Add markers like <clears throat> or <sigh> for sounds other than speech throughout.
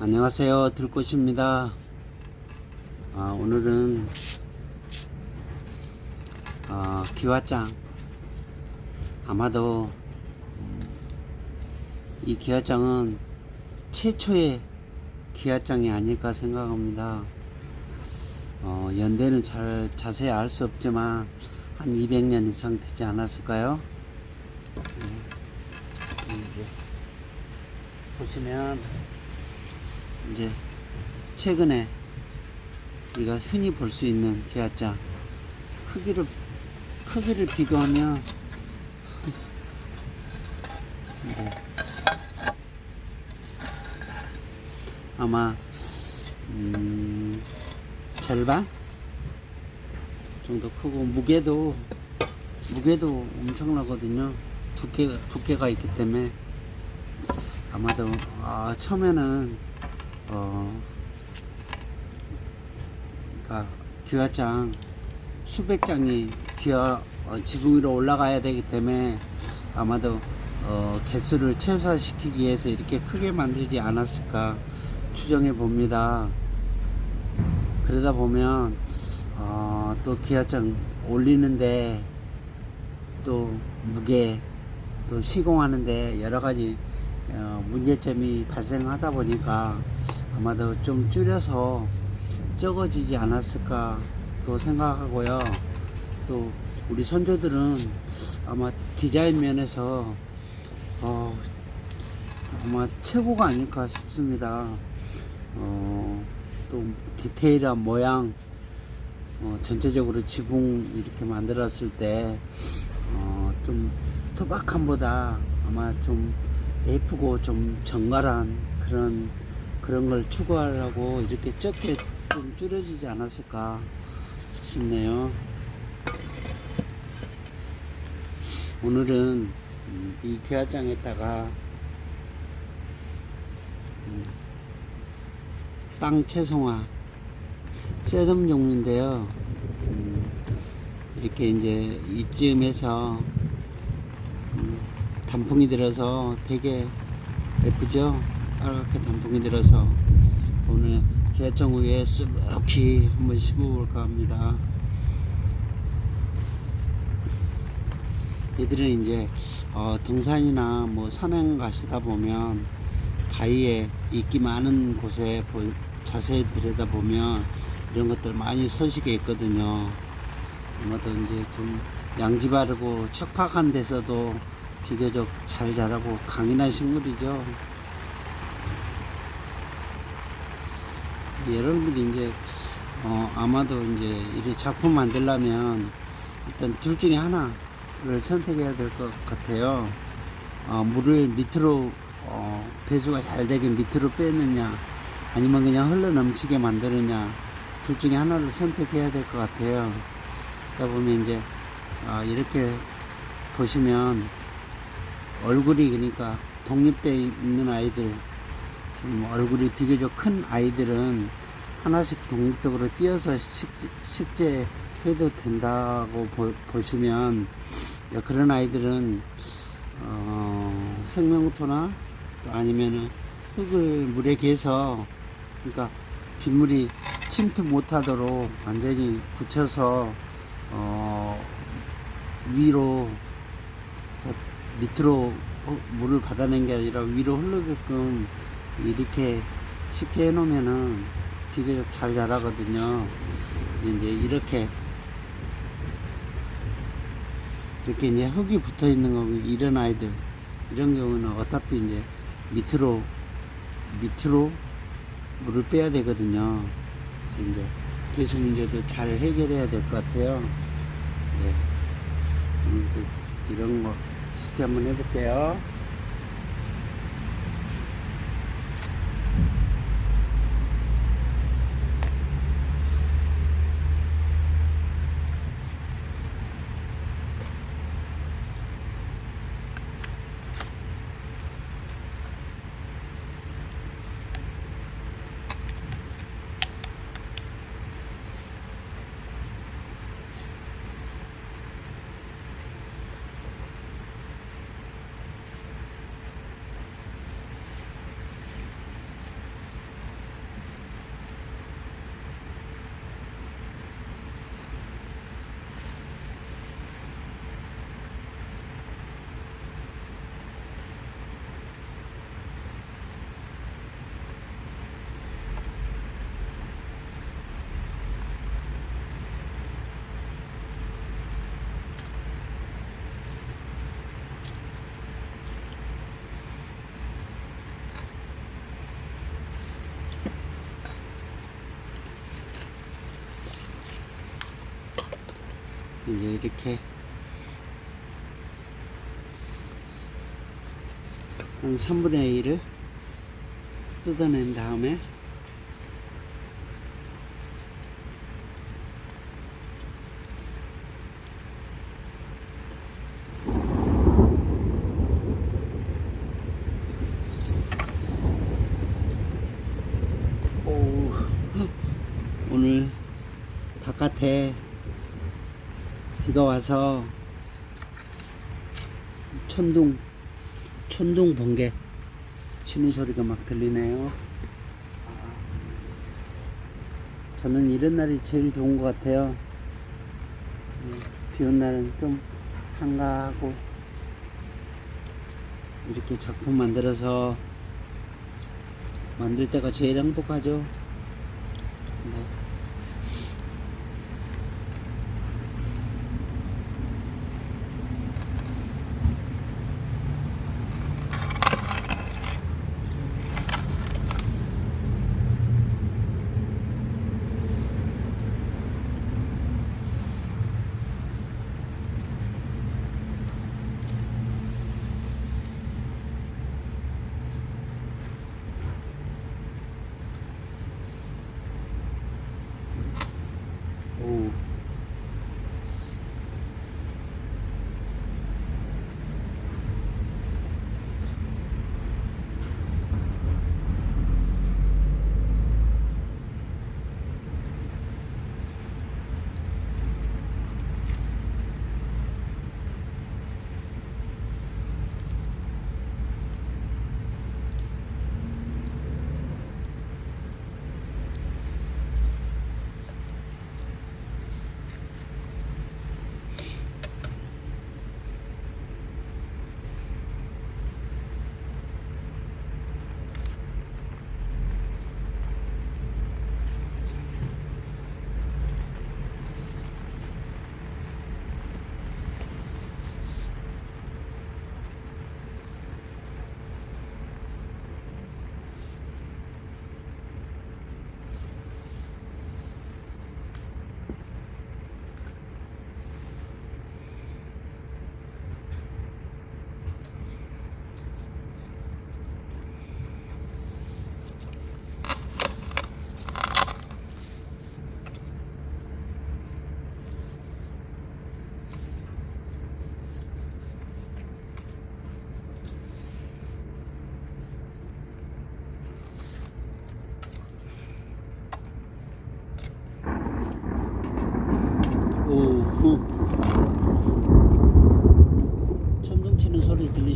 안녕하세요. 들꽃입니다. 아, 오늘은 아, 기와장. 아마도 음, 이 기와장은 최초의 기와장이 아닐까 생각합니다. 어, 연대는 잘 자세히 알 수 없지만 한 200년 이상 되지 않았을까요? 음, 이제 보시면 이제 최근에 우리가 흔히 볼 수 있는 기아장 크기를 크기를 비교하면 <laughs> 네. 아마 음, 절반 정도 크고 무게도 무게도 엄청나거든요 두께 두께가 있기 때문에 아마도 아, 처음에는 어 그러니까 기와장 수백 장이 기와 어, 지붕 위로 올라가야 되기 때문에 아마도 어, 개수를 최소화시키기 위해서 이렇게 크게 만들지 않았을까 추정해 봅니다. 그러다 보면 어, 또 기와장 올리는데 또 무게 또 시공하는데 여러 가지 어, 문제점이 발생하다 보니까 아마도 좀 줄여서 적어지지 않았을까 또 생각하고요. 또 우리 선조들은 아마 디자인 면에서 어, 아마 최고가 아닐까 싶습니다. 어, 또 디테일한 모양 어, 전체적으로 지붕 이렇게 만들었을 때, 어, 좀 투박함보다 아마 좀 예쁘고 좀 정갈한 그런, 그런 걸 추구하려고 이렇게 적게 좀 줄여지지 않았을까 싶네요. 오늘은 음, 이 괴화장에다가 음, 땅 채송화 쇠덤 종류인데요. 음, 이렇게 이제 이쯤에서 음, 단풍이 들어서 되게 예쁘죠? 빨갛게 단풍이 들어서 오늘 개정 위에 수북히 한번 심어볼까 합니다. 얘들은 이제 어, 등산이나 뭐 산행 가시다 보면 바위에 이끼 많은 곳에 보- 자세히 들여다보면 이런 것들 많이 서식에 있거든요. 아마도 이제 좀 양지 바르고 척박한 데서도 비교적 잘 자라고 강인한 식물이죠. 여러분들이 이제 어, 아마도 이제 이렇게 작품 만들려면 일단 둘 중에 하나를 선택해야 될 것 같아요. 어, 물을 밑으로 어, 배수가 잘 되게 밑으로 빼느냐 아니면 그냥 흘러 넘치게 만드느냐 둘 중에 하나를 선택해야 될 것 같아요. 그러다 보면 이제 아, 이렇게 보시면 얼굴이 그러니까 독립돼 있는 아이들 좀 얼굴이 비교적 큰 아이들은 하나씩 독립적으로 띄어서 식, 식재해도 된다고 보, 시면 그런 아이들은 어, 생명토나 또 아니면은 흙을 물에 개서 그러니까 빗물이 침투 못하도록 완전히 굳혀서 어, 위로 어, 밑으로 어, 물을 받아낸 게 아니라 위로 흐르게끔 이렇게 쉽게 해놓으면은 비교적 잘 자라거든요. 이제 이렇게 이렇게 이제 흙이 붙어 있는 거고 이런 아이들 이런 경우는 어차피 이제 밑으로 밑으로 물을 빼야 되거든요. 그래서 이제 배수 문제도 잘 해결해야 될 것 같아요. 네. 이런 거 쉽게 한번 해볼게요. 이제 이렇게. 한 3분의 1을 뜯어낸 다음에 오, 오늘 바깥에 비가 와서 천둥 천둥 번개 치는 소리가 막 들리네요. 저는 이런 날이 제일 좋은 것 같아요. 음, 비온 날은 좀 한가하고 이렇게 작품 만들어서 만들 때가 제일 행복하죠. 네.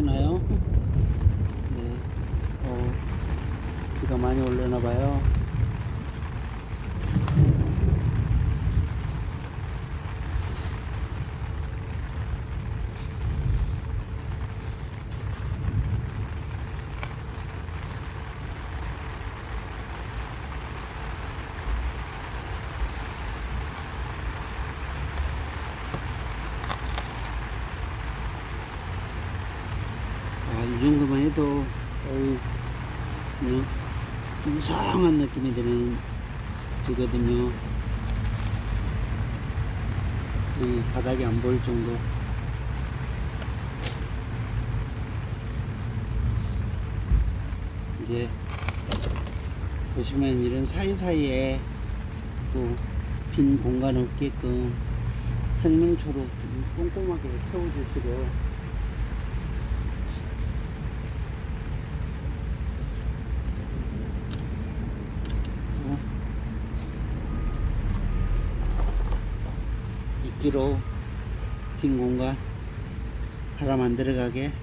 소리 들리시나요? 네. 어, 비가 많이 올려나 봐요. 아, 이 정도만 해도, 어우, 그냥 풍성한 느낌이 드는, 들거든요. 이 바닥이 안 보일 정도. 이제, 보시면 이런 사이사이에 또 빈 공간 없게끔 생명초로 좀 꼼꼼하게 채워주시고, 이끼로 빈 공간 바람 안 들어가게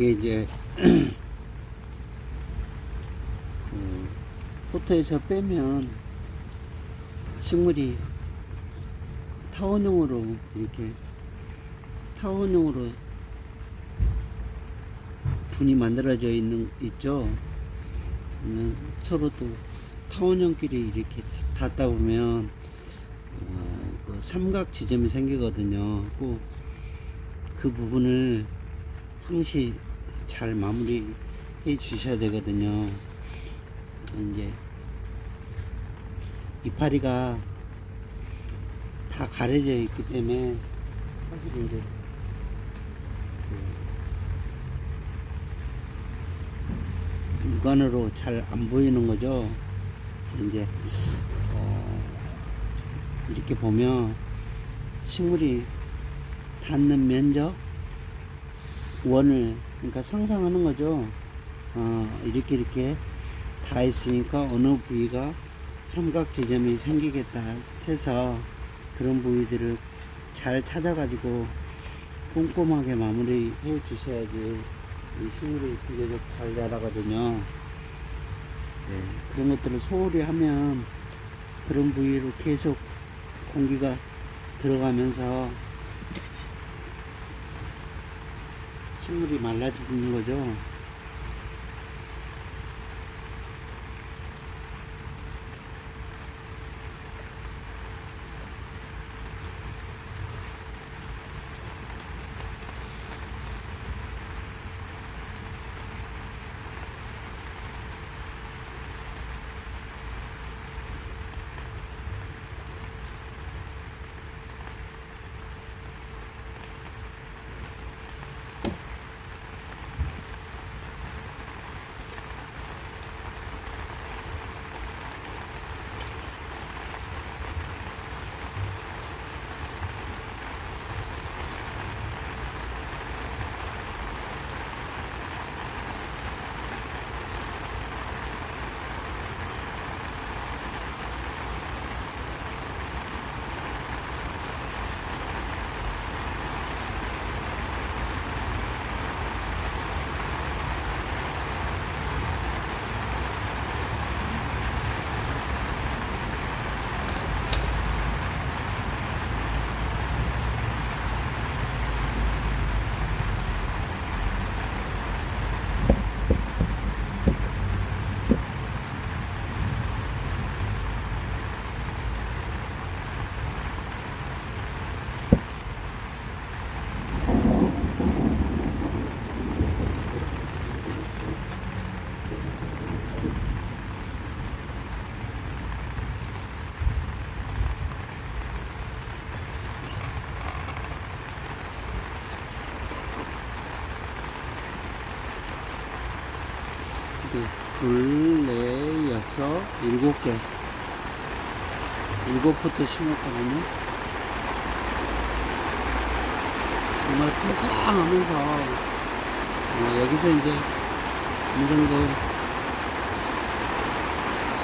이게 이제 <clears throat> 그 포토에서 빼면 식물이 타원형으로 이렇게 타원형으로 분이 만들어져 있는 있죠. 서로 또 타원형끼리 이렇게 닿다 보면 어, 그 삼각 지점이 생기거든요. 꼭그 부분을 항시 잘 마무리 해 주셔야 되거든요. 이제 이파리가 다 가려져 있기 때문에 사실 이제 그 육안으로 잘 안 보이는 거죠. 그래서 이제 어 이렇게 보면 식물이 닿는 면적 원을 그러니까 상상하는 거죠. 어, 이렇게 이렇게 다 있으니까 어느 부위가 삼각 지점이 생기겠다 해서 그런 부위들을 잘 찾아가지고 꼼꼼하게 마무리 해 주셔야지 이 식물이 비교적 잘 자라거든요. 네, 그런 것들을 소홀히 하면 그런 부위로 계속 공기가 들어가면서 식물이 말라 죽는 거죠. 이게 둘, 넷, 여섯, 일곱 개. 일곱 포트 심었거든요. 정말 풍성하면서, 어, 여기서 이제 어느 정도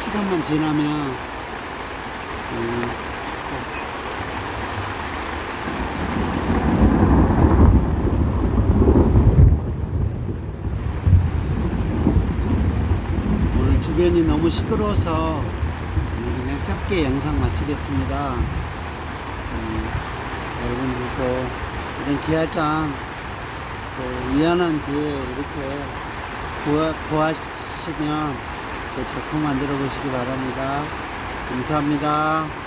시간만 지나면, 음, 오늘 주변이 너무 시끄러워서 그냥 짧게 영상 마치겠습니다. 음, 여러분들도 이런 기아장 또 위안한 기회에 이렇게 구하, 구하시면 또 작품 만들어 보시기 바랍니다. 감사합니다.